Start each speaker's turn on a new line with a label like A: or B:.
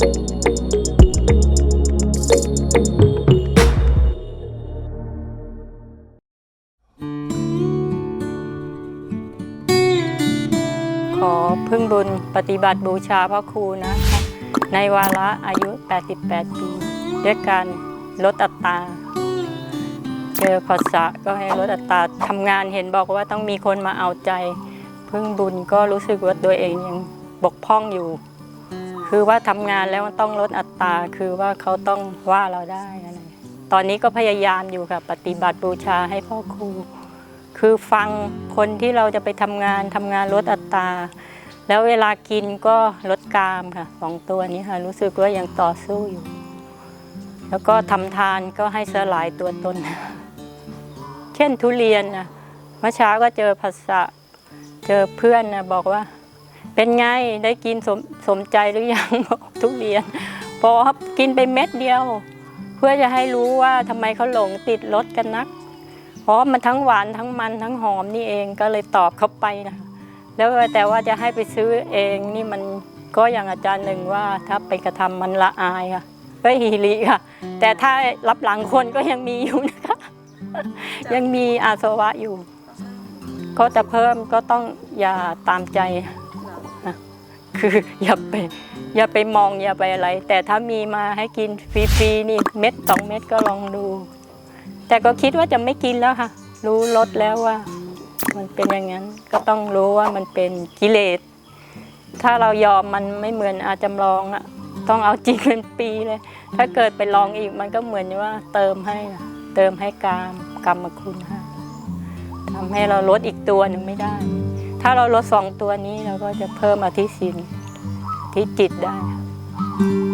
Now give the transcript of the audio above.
A: ขอพึ่งบุญปฏิบัติบูชาพระครูนะคะในวาระอายุ 88 ปี ด้วยการลดอัตราเจอภาษะก็ให้ลดอัตราทำงานเห็นบอกว่าต้องมีคนมาเอาใจ พึ่งบุญก็รู้สึกว่าตัวเองยังบกพร่องอยู่ คือว่าทำงานแล้วมันต้องลดอัตราคือว่าเขาต้องว่าเราได้อะไรตอนนี้ก็พยายามอยู่ค่ะปฏิบัติบูชาให้พ่อครู คือฟังคนที่เราจะไปทำงานทำงานลดอัตราแล้วเวลากินก็ลดกามค่ะสองตัวนี้ค่ะ รู้สึกว่ายังต่อสู้อยู่ แล้วก็ทำทานก็ให้สลายตัวตน เช่นทุเรียนนะเมื่อเช้าก็เจอภาษะเจอเพื่อนนะบอกว่า เป็นไงได้กินสมสมใจหรือยังบอกทุเรียนพอครับกินไปเม็ดเดียว เพื่อจะให้รู้ว่าทำไมเขาหลงติดรสกันนักเพราะมันทั้งหวานทั้งมันทั้งหอมนี่เองก็เลยตอบเขาไปนะแล้วแต่ว่าจะให้ไปซื้อเองนี่มันก็อย่างอาจารย์หนึ่งว่าถ้าไปกระทำมันละอายค่ะก็ฮีริค่ะ แต่ถ้ารับหลังคนก็ยังมีอยู่นะคะยังมีอาสวะอยู่ ก็จะเพิ่มก็ต้องอย่าตามใจ คืออย่าไปอย่าไปมองอย่าไปอะไร แต่ถ้ามีมาให้กินฟรีๆนี่เม็ดสองเม็ดก็ลองดู แต่ก็คิดว่าจะไม่กินแล้วค่ะ รู้ลดแล้วว่า มันเป็นอย่างนั้นก็ต้องรู้ว่ามันเป็นกิเลส ถ้าเรายอมมันไม่เหมือนอาจำลองอะต้องเอาจริงเป็นปีเลย ถ้าเกิดไปลองอีกมันก็เหมือนว่าเติมให้เติมให้กามกรรมคุณให้ทำให้เราลดอีกตัวหนึ่งไม่ได้ ถ้าเราลดสองตัวนี้เราก็จะเพิ่มอธิศินที่จิตได้ค่ะ